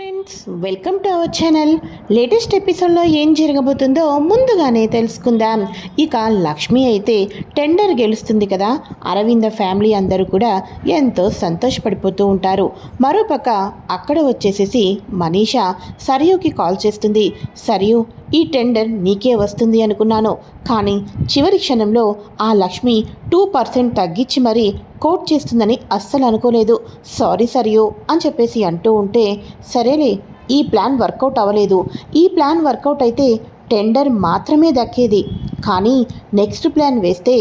Friends welcome to our channel latest ఎపిసోడ్లో ఏం జరగబోతుందో ముందుగానే తెలుసుకుందాం. ఇక లక్ష్మి అయితే టెండర్ గెలుస్తుంది కదా. అరవింద ఫ్యామిలీ అందరూ కూడా ఎంతో సంతోషపడిపోతూ ఉంటారు. మరోపక్క అక్కడ వచ్చేసేసి మనీషా సరియుకి కాల్ చేస్తుంది. సరియు ఈ టెండర్ నీకే వస్తుంది అనుకున్నాను. కానీ చివరి క్షణంలో ఆ లక్ష్మి టూ పర్సెంట్ తగ్గించి మరీ కోట్ చేస్తుందని అస్సలు అనుకోలేదు. సారీ సరియో అని చెప్పేసి అంటూ ఉంటే సరేలే ఈ ప్లాన్ వర్కౌట్ అవ్వలేదు. ఈ ప్లాన్ వర్కౌట్ అయితే టెండర్ మాత్రమే దక్కేది. కానీ నెక్స్ట్ ప్లాన్ వేస్తే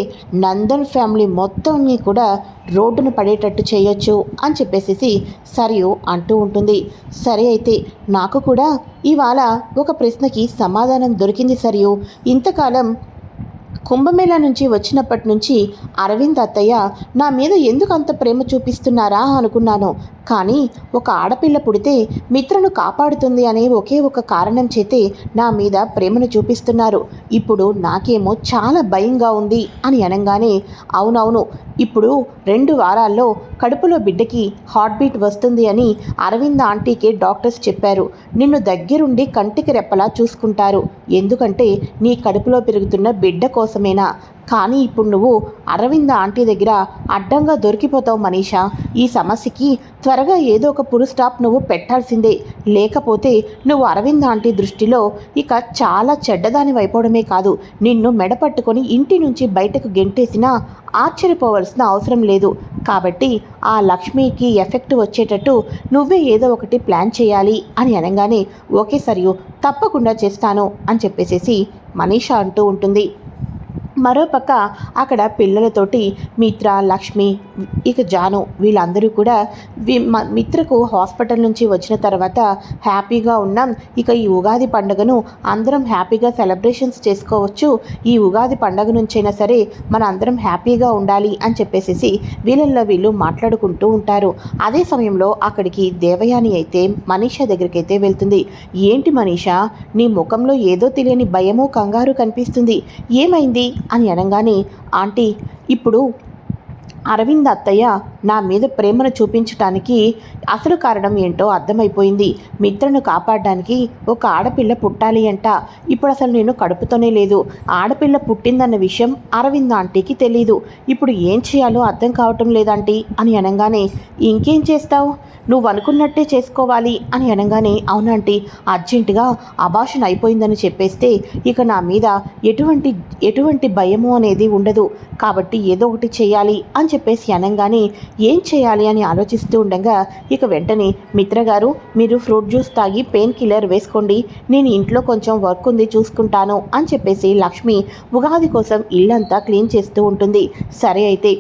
నందన్ ఫ్యామిలీ మొత్తంని కూడా రోడ్డున పడేటట్టు చేయొచ్చు అని చెప్పేసి సరియు అంటూ ఉంటుంది. సరే అయితే నాకు కూడా ఇవాళ ఒక ప్రశ్నకి సమాధానం దొరికింది సరియు. ఇంతకాలం కుంభమేళా నుంచి వచ్చినప్పటి నుంచి అరవింద్ అత్తయ్య నా మీద ఎందుకు అంత ప్రేమ చూపిస్తున్నారా? అనుకున్నాను. కానీ ఒక ఆడపిల్ల పుడితే మిత్రను కాపాడుతుంది అనే ఒకే ఒక కారణం చేతే నా మీద ప్రేమను చూపిస్తున్నారు. ఇప్పుడు నాకేమో చాలా భయంగా ఉంది అని అనగానే అవునవును ఇప్పుడు రెండు వారాల్లో కడుపులో బిడ్డకి హార్ట్ బీట్ వస్తుంది అని అరవింద్ ఆంటీకి డాక్టర్స్ చెప్పారు. నిన్ను దగ్గరుండి కంటికి రెప్పలా చూసుకుంటారు. ఎందుకంటే నీ కడుపులో పెరుగుతున్న బిడ్డ కోసమేనా? కానీ ఇప్పుడు నువ్వు అరవింద ఆంటీ దగ్గర అడ్డంగా దొరికిపోతావు మనీషా. ఈ సమస్యకి త్వరగా ఏదో ఒక పురు స్టాప్ నువ్వు పెట్టాల్సిందే. లేకపోతే నువ్వు అరవింద్ ఆంటీ దృష్టిలో ఇక చాలా చెడ్డదాని అయిపోవడమే కాదు. నిన్ను మెడపట్టుకొని ఇంటి నుంచి బయటకు గెంటేసినా ఆశ్చర్యపోవలసిన అవసరం లేదు. కాబట్టి ఆ లక్ష్మికి ఎఫెక్ట్ వచ్చేటట్టు నువ్వే ఏదో ఒకటి ప్లాన్ చేయాలి అని అనగానే ఓకే సరియు తప్పకుండా చేస్తాను అని చెప్పేసేసి మనీషా అంటూ ఉంటుంది. మరోపక్క అక్కడ పిల్లలతోటి మిత్ర లక్ష్మి ఇక జాను వీళ్ళందరూ కూడా మిత్రకు హాస్పిటల్ నుంచి వచ్చిన తర్వాత హ్యాపీగా ఉన్నాం. ఇక ఈ ఉగాది పండుగను అందరం హ్యాపీగా సెలబ్రేషన్స్ చేసుకోవచ్చు. ఈ ఉగాది పండుగ నుంచైనా సరే మన అందరం హ్యాపీగా ఉండాలి అని చెప్పేసి వీళ్ళల్లో వీళ్ళు మాట్లాడుకుంటూ ఉంటారు. అదే సమయంలో అక్కడికి దేవయాని అయితే మనీషా దగ్గరికి అయితే వెళ్తుంది. ఏంటి మనీషా నీ ముఖంలో ఏదో తెలియని భయము కంగారు కనిపిస్తుంది. ఏమైంది? అని అనగానే ఆంటీ ఇప్పుడు అరవింద్ అత్తయ్య నా మీద ప్రేమను చూపించటానికి అసలు కారణం ఏంటో అర్థమైపోయింది. మిత్రను కాపాడడానికి ఒక ఆడపిల్ల పుట్టాలి అంట. ఇప్పుడు అసలు నేను కడుపుతోనే లేదు. ఆడపిల్ల పుట్టిందన్న విషయం అరవింద్ ఆంటీకి తెలీదు. ఇప్పుడు ఏం చేయాలో అర్థం కావటం లేదంటీ అని అనగానే ఇంకేం చేస్తావు? నువ్వు అనుకున్నట్టే చేసుకోవాలి అని అనగానే అవునంటీ అర్జెంటుగా అభాషణ అయిపోయిందని చెప్పేస్తే ఇక నా మీద ఎటువంటి ఎటువంటి భయము అనేది ఉండదు. కాబట్టి ఏదో ఒకటి చేయాలి అని చెప్పేసి అనగానే ఏం చేయాలి అని ఆలోచిస్తూ ఉండగా ఇక వెంటనే మిత్ర గారు మీరు ఫ్రూట్ జ్యూస్ తాగి పెయిన్ కిల్లర్ వేసుకోండి నేను ఇంట్లో కొంచెం వర్క్ ఉంది చూసుకుంటాను అని చెప్పేసి లక్ష్మి ఉగాది కోసం ఇల్లంతా క్లీన్ చేస్తూ ఉంటుంది. సరే అయితే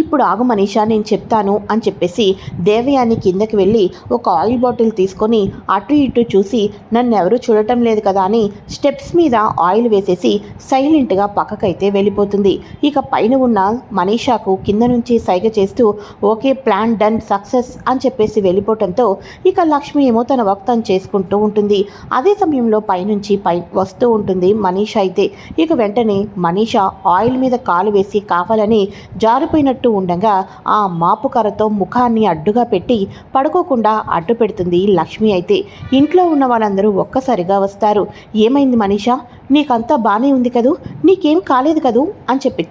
ఇప్పుడు ఆగు మనీషా నేను చెప్తాను అని చెప్పేసి దేవయాని కిందకి వెళ్ళి ఒక ఆయిల్ బాటిల్ తీసుకొని అటు ఇటు చూసి నన్ను ఎవరు చూడటం లేదు కదా అని స్టెప్స్ మీద ఆయిల్ వేసేసి సైలెంట్గా పక్కకైతే వెళ్ళిపోతుంది. ఇక పైన ఉన్న మనీషాకు కింద నుంచి సైగ చేస్తూ ఓకే ప్లాన్ డన్ సక్సెస్ అని చెప్పేసి వెళ్ళిపోవటంతో ఇక లక్ష్మి ఏమో తన వక్తం చేసుకుంటూ ఉంటుంది. అదే సమయంలో పైనుంచి పై వస్తూ ఉంటుంది మనీషా అయితే. ఇక వెంటనే మనీషా ఆయిల్ మీద కాలు వేసి కావాలని జారిపోయినట్టు ఉండగా ఆ మాపు కర్రతో ముఖాన్ని అడ్డుగా పెట్టి పడుకోకుండా అడ్డు పెడుతుంది లక్ష్మి అయితే. ఇంట్లో ఉన్న వాళ్ళందరూ ఒక్కసారిగా వస్తారు. ఏమైంది మనీషా? నీకంతా బాగానే ఉంది కదూ? నీకేం కాలేదు కదూ? అని చెప్పి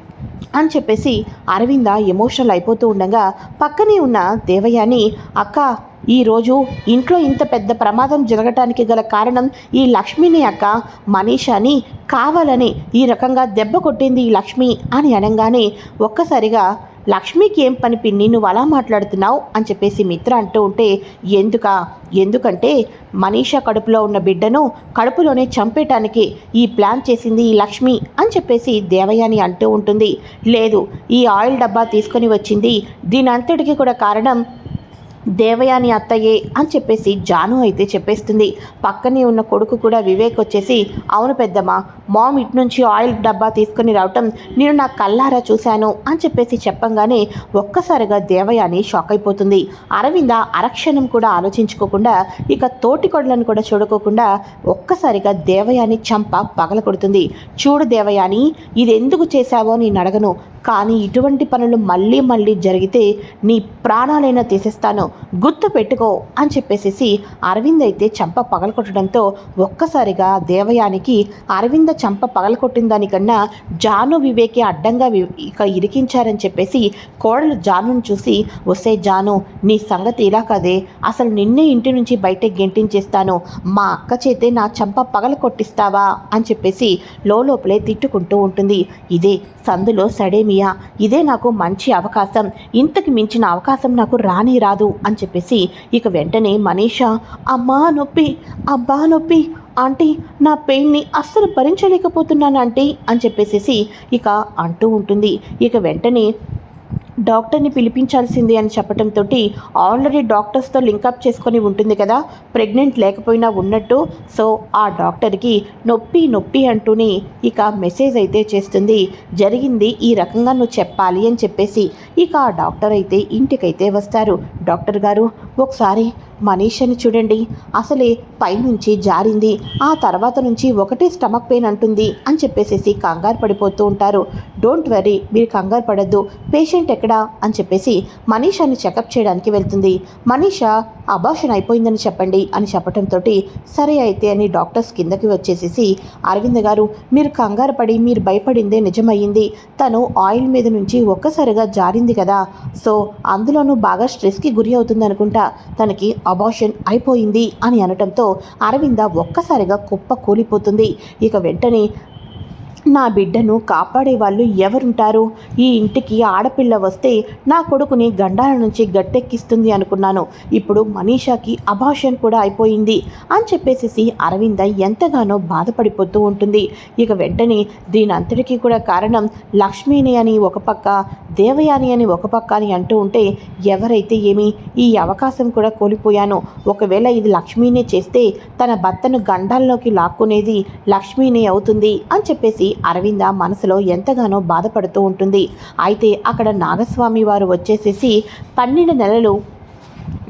అని చెప్పేసి అరవింద ఎమోషనల్ అయిపోతూ ఉండగా పక్కనే ఉన్న దేవయాని అక్క ఈరోజు ఇంట్లో ఇంత పెద్ద ప్రమాదం జరగటానికి గల కారణం ఈ లక్ష్మిని అక్క. మనీషాని కావాలని ఈ రకంగా దెబ్బ కొట్టింది ఈ లక్ష్మి అని అనగానే ఒక్కసారిగా లక్ష్మికి ఏం పని పిన్ని నువ్వు అలా మాట్లాడుతున్నావు అని చెప్పేసి మిత్ర అంటూ ఉంటే ఎందుక? ఎందుకంటే మనీషా కడుపులో ఉన్న బిడ్డను కడుపులోనే చంపేయటానికి ఈ ప్లాన్ చేసింది ఈ లక్ష్మి అని చెప్పేసి దేవయాని అంటూ ఉంటుంది. లేదు ఈ ఆయిల్ డబ్బా తీసుకొని వచ్చింది దీని అంతటికి కూడా కారణం దేవయాని అత్తయ్యే అని చెప్పేసి జాను అయితే చెప్పేస్తుంది. పక్కనే ఉన్న కొడుకు కూడా వివేక్ వచ్చేసి అవును పెద్దమ్మ మామ్ ఇటు నుంచి ఆయిల్ డబ్బా తీసుకుని రావటం నేను నా కల్లారా చూశాను అని చెప్పేసి చెప్పంగానే ఒక్కసారిగా దేవయాని షాక్ అయిపోతుంది. అరవింద అరక్షణం కూడా ఆలోచించుకోకుండా ఇక తోటి కొడలను కూడా చూడుకోకుండా ఒక్కసారిగా దేవయాని చంప పగల కొడుతుంది చూడు దేవయాని ఇది ఎందుకు చేశావో నేను అడగను. కానీ ఇటువంటి పనులు మళ్ళీ మళ్ళీ జరిగితే నీ ప్రాణాలైనా తీసేస్తాను. గుర్తు పెట్టుకో అని చెప్పేసేసి అరవింద్ అయితే చంప పగలకొట్టడంతో ఒక్కసారిగా దేవయానికి అరవింద చంప పగలకొట్టిన దానికన్నా జాను వివేకి అడ్డంగా ఇక ఇరికించారని చెప్పేసి కోడలు జానును చూసి వస్తే జాను నీ సంగతి ఇలా కదే. అసలు నిన్నే ఇంటి నుంచి బయటకు గెంటించేస్తాను. మా అక్క చేతే నా చంప పగల కొట్టిస్తావా అని చెప్పేసి లోపలే తిట్టుకుంటూ ఉంటుంది. ఇదే సందులో మియా ఇదే నాకు మంచి అవకాశం. ఇంతకు మించిన అవకాశం నాకు రాని రాదు అని చెప్పేసి ఇక వెంటనే మనీషా అమ్మా నొప్పి అబ్బా నొప్పి ఆంటీ నా పెయిన్ని అస్సలు భరించలేకపోతున్నాను ఆంటీ అని చెప్పేసేసి ఇక అంటూ ఉంటుంది. ఇక వెంటనే డాక్టర్ని పిలిపించాల్సింది అని చెప్పడంతో ఆల్రెడీ డాక్టర్స్తో లింకప్ చేసుకొని ఉంటుంది కదా ప్రెగ్నెంట్ లేకపోయినా ఉన్నట్టు. సో ఆ డాక్టర్కి నొప్పి నొప్పి అంటూనే ఇక మెసేజ్ అయితే చేస్తుంది. జరిగింది ఈ రకంగా నువ్వు చెప్పాలి అని చెప్పేసి ఇక ఆ డాక్టర్ అయితే ఇంటికైతే వస్తారు. డాక్టర్ గారు ఒకసారి మనీషని చూడండి. అసలే పైనుంచి జారింది. ఆ తర్వాత నుంచి ఒకటే స్టమక్ పెయిన్ అంటుంది అని చెప్పేసేసి కంగారు పడిపోతూ ఉంటారు. డోంట్ వరీ మీరు కంగారు పడద్దు. పేషెంట్ ఎక్కడా అని చెప్పేసి మనీషాని చెకప్ చేయడానికి వెళ్తుంది. మనీషా అబార్షన్ అయిపోయిందని చెప్పండి అని చెప్పడంతో సరే అయితే అని డాక్టర్స్ కిందకి వచ్చేసేసి అరవింద్ గారు మీరు కంగారు పడి మీరు భయపడిందే నిజమయ్యింది. తను ఆయిల్ మీద నుంచి ఒక్కసారిగా జారింది కదా. సో అందులోనూ బాగా స్ట్రెస్కి గురి అవుతుంది అనుకుంటా. తనకి అబార్షన్ అయిపోయింది అని అనటంతో అరవింద ఒక్కసారిగా కుప్ప కూలిపోతుంది. ఇక వెంటనే నా బిడ్డను కాపాడే వాళ్ళు ఎవరుంటారు? ఈ ఇంటికి ఆడపిల్ల వస్తే నా కొడుకుని గండాల నుంచి గట్టెక్కిస్తుంది అనుకున్నాను. ఇప్పుడు మనీషాకి అభాషన్ కూడా అయిపోయింది. అని చెప్పేసి అరవింద ఎంతగానో బాధపడిపోతూ ఉంటుంది. ఇక వెంటనే దీని అంతటికీ కూడా కారణం లక్ష్మీని అని ఒక పక్క దేవయాని అని ఒక పక్క అని అంటూ ఉంటే ఎవరైతే ఏమి ఈ అవకాశం కూడా కోల్పోయాను. ఒకవేళ ఇది లక్ష్మీనే చేస్తే తన భర్తను గండాల్లోకి లాక్కునేది లక్ష్మీనే అవుతుంది అని చెప్పేసి అరవింద మనసులో ఎంతగానో బాధపడుతూ ఉంటుంది. అయితే అక్కడ నాగస్వామి వారు వచ్చేసేసి పన్నెండు నెలలు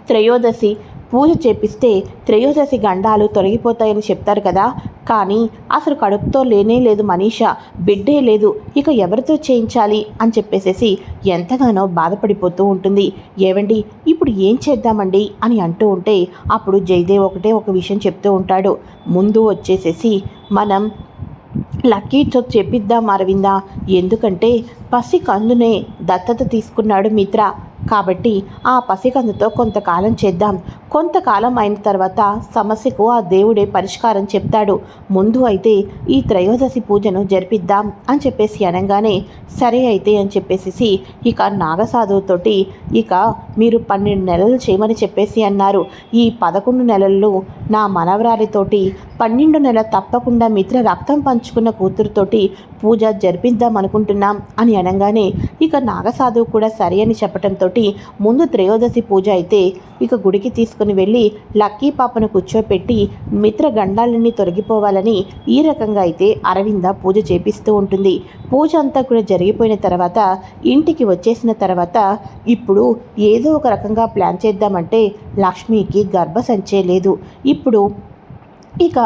త్రయోదశి పూజ చేపిస్తే త్రయోదశి గండాలు తొలగిపోతాయని చెప్తారు కదా. కానీ అసలు కడుపుతో లేనే లేదు మనీషా బిడ్డే లేదు ఇక ఎవరితో చేయించాలి అని చెప్పేసేసి ఎంతగానో బాధపడిపోతూ ఉంటుంది. ఏవండి ఇప్పుడు ఏం చేద్దామండి అని అంటూ ఉంటే అప్పుడు జయదేవ్ ఒకటే ఒక విషయం చెప్తూ ఉంటాడు. ముందు వచ్చేసేసి మనం లక్కీతో చెప్పిద్దాం అరవిందా. ఎందుకంటే పసి కందునే దత్తత తీసుకున్నాడు మిత్ర. కాబట్టి ఆ పసికందుతో కొంతకాలం చేద్దాం. కొంతకాలం అయిన తర్వాత సమస్యకు ఆ దేవుడే పరిష్కారం చెప్తాడు. ముందు అయితే ఈ త్రయోదశి పూజను జరిపిద్దాం అని చెప్పేసి అనగానే సరే అయితే అని చెప్పేసి ఇక నాగసాధువుతోటి ఇక మీరు పన్నెండు నెలలు చేయమని చెప్పేసి అన్నారు. ఈ పదకొండు నెలల్లో నా మనవరాలితోటి పన్నెండు నెల తప్పకుండా మిత్ర రక్తం పంచుకున్న కూతురుతోటి పూజ జరిపిద్దాం అనుకుంటున్నాం అని అనగానే ఇక నాగసాధువు కూడా సరే అని చెప్పడంతో ముందు త్రయోదశి పూజ అయితే ఇక గుడికి తీసుకుని వెళ్ళి లక్కీ పాపను కూర్చోపెట్టి మిత్ర గండాలన్నీ తొలగిపోవాలని ఈ రకంగా అయితే అరవింద పూజ చేపిస్తూ ఉంటుంది. పూజ అంతా కూడా జరిగిపోయిన తర్వాత ఇంటికి వచ్చేసిన తర్వాత ఇప్పుడు ఏదో ఒక రకంగా ప్లాన్ చేద్దామంటే లక్ష్మికి గర్భసంచే లేదు. ఇప్పుడు ఇక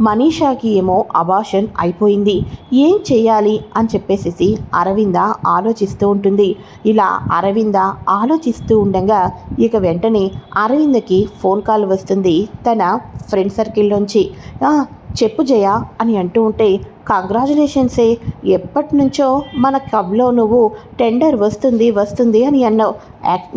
మనీషాకి ఏమో అబాషన్ అయిపోయింది. ఏం చేయాలి? అని చెప్పేసి అరవింద ఆలోచిస్తూ ఉంటుంది. ఇలా అరవింద ఆలోచిస్తూ ఉండగా ఇక వెంటనే అరవిందకి ఫోన్ కాల్ వస్తుంది తన ఫ్రెండ్ సర్కిల్ నుంచి చెప్పు జయ అని అంటూ ఉంటే కంగ్రాచులేషన్సే ఎప్పటి నుంచో మన క్లబ్లో నువ్వు టెండర్ వస్తుంది వస్తుంది అని అన్నావు.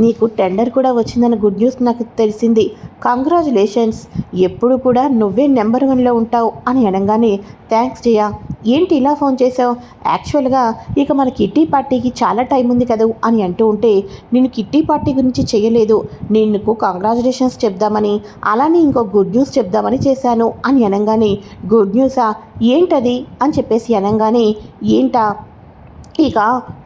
నీకు టెండర్ కూడా వచ్చిందని గుడ్ న్యూస్ నాకు తెలిసింది. కంగ్రాచులేషన్స్ ఎప్పుడు కూడా నువ్వే నెంబర్ వన్లో ఉంటావు అని అనగానే థ్యాంక్స్ జయ. ఏంటి ఇలా ఫోన్ చేసావు? యాక్చువల్గా ఇక మన కిట్టి పార్టీకి చాలా టైం ఉంది కదా అని అంటూ ఉంటే నేను కిట్టి పార్టీ గురించి చేయలేదు. నేను నీకు కంగ్రాచులేషన్స్ చెప్దామని అలానే ఇంకో గుడ్ న్యూస్ చెప్దామని చేశాను అని అనగానే గుడ్ న్యూసా ఏంటది? అని చెప్పేసి అనగానే ఏంటా? ఇక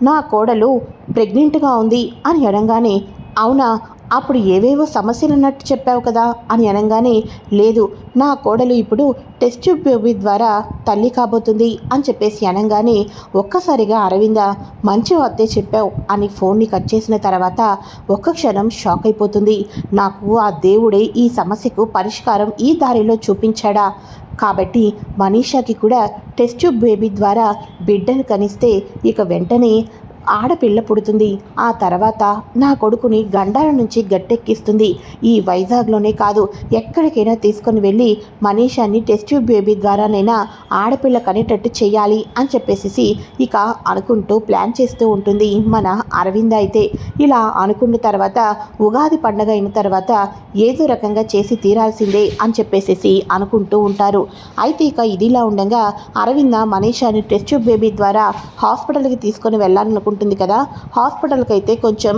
నా కోడలు ప్రెగ్నెంట్గా ఉంది అని అనగానే అవునా? అప్పుడు ఏవేవో సమస్యలు ఉన్నట్టు చెప్పావు కదా అని అనగానే లేదు నా కోడలు ఇప్పుడు టెస్ట్ ట్యూబ్ బేబీ ద్వారా తల్లి కాబోతుంది అని చెప్పేసి అనగానే ఒక్కసారిగా అరవింద మంచి వార్తే చెప్పావు అని ఫోన్ని కట్ చేసిన తర్వాత ఒక్క క్షణం షాక్ అయిపోతుంది. నాకు ఆ దేవుడే ఈ సమస్యకు పరిష్కారం ఈ దారిలో చూపించాడా? కాబట్టి మనీషాకి కూడా టెస్ట్ ట్యూబ్ బేబీ ద్వారా బిడ్డను కనిస్తే ఇక వెంటనే ఆడపిల్ల పుడుతుంది. ఆ తర్వాత నా కొడుకుని గండాల నుంచి గట్టెక్కిస్తుంది. ఈ వైజాగ్లోనే కాదు ఎక్కడికైనా తీసుకొని వెళ్ళి మనీషాన్ని టెస్ట్ ట్యూబ్ బేబీ ద్వారానైనా ఆడపిల్ల కనేటట్టు చేయాలి అని చెప్పేసి ఇక అనుకుంటూ ప్లాన్ చేస్తూ ఉంటుంది మన అరవింద అయితే. ఇలా అనుకున్న తర్వాత ఉగాది పండగ అయిన తర్వాత ఏదో రకంగా చేసి తీరాల్సిందే అని చెప్పేసి అనుకుంటూ ఉంటారు. అయితే ఇక ఇదిలా ఉండగా అరవింద మనీషాని టెస్ట్ ట్యూబ్ బేబీ ద్వారా హాస్పిటల్కి తీసుకొని ఉంటుంది కదా. హాస్పిటల్కి అయితే కొంచెం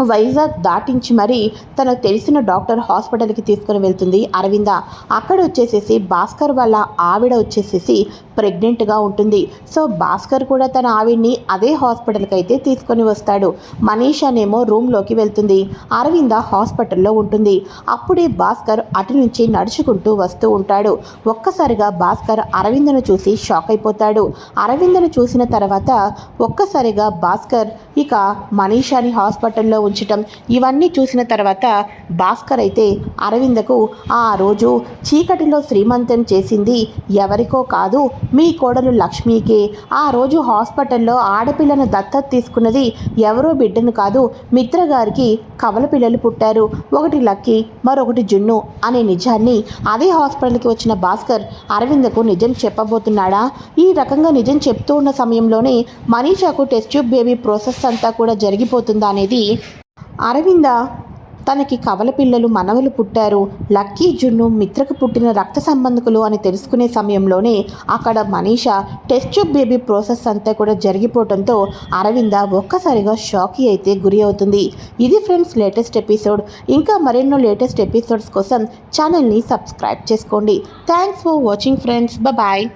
వైజాగ్ దాటించి మరీ తనకు తెలిసిన డాక్టర్ హాస్పిటల్కి తీసుకుని వెళ్తుంది అరవింద. అక్కడ వచ్చేసేసి భాస్కర్ వాళ్ళ ఆవిడ వచ్చేసేసి ప్రెగ్నెంట్గా ఉంటుంది. సో భాస్కర్ కూడా తన ఆవిడ్ని అదే హాస్పిటల్కి అయితే తీసుకొని వస్తాడు. మనీషానేమో రూమ్లోకి వెళ్తుంది. అరవింద హాస్పిటల్లో ఉంటుంది. అప్పుడే భాస్కర్ అటు నుంచి నడుచుకుంటూ వస్తూ ఉంటాడు. ఒక్కసారిగా భాస్కర్ అరవిందను చూసి షాక్ అయిపోతాడు. అరవిందను చూసిన తర్వాత ఒక్కసారిగా భాస్కర్ ఇక మనీషాని హాస్పిటల్లో ఉంచటం. ఇవన్నీ చూసిన తర్వాత భాస్కర్ అయితే అరవిందకు ఆ రోజు చీకటిలో శ్రీమంతం చేసింది ఎవరికో కాదు మీ కోడలు లక్ష్మికే. ఆ రోజు హాస్పిటల్లో ఆడపిల్లను దత్తత తీసుకున్నది ఎవరో బిడ్డను కాదు మిత్ర గారికి కవల పిల్లలు పుట్టారు. ఒకటి లక్కీ మరొకటి జున్ను అనే నిజాన్ని అదే హాస్పిటల్కి వచ్చిన భాస్కర్ అరవిందకు నిజం చెప్పబోతున్నాడా? ఈ రకంగా నిజం చెప్తూ ఉన్న సమయంలోనే మనీషాకు టెస్ట్ ట్యూబ్ బేబీ ప్రాసెస్ అంతా కూడా జరిగిపోతుందా అనేది అరవింద తనకి కవల పిల్లలు మనవలు పుట్టారు. లక్కీ జున్ను మిత్రకు పుట్టిన రక్త సంబంధకులు అని తెలుసుకునే సమయంలోనే అక్కడ Manisha test tube baby process అంతా కూడా జరిగిపోవడంతో అరవింద ఒక్కసారిగా షాక్కి అయితే గురి అవుతుంది. ఇది ఫ్రెండ్స్ లేటెస్ట్ ఎపిసోడ్. ఇంకా మరెన్నో లేటెస్ట్ ఎపిసోడ్స్ కోసం ఛానల్ని సబ్స్క్రైబ్ చేసుకోండి. Thanks for watching friends. Bye.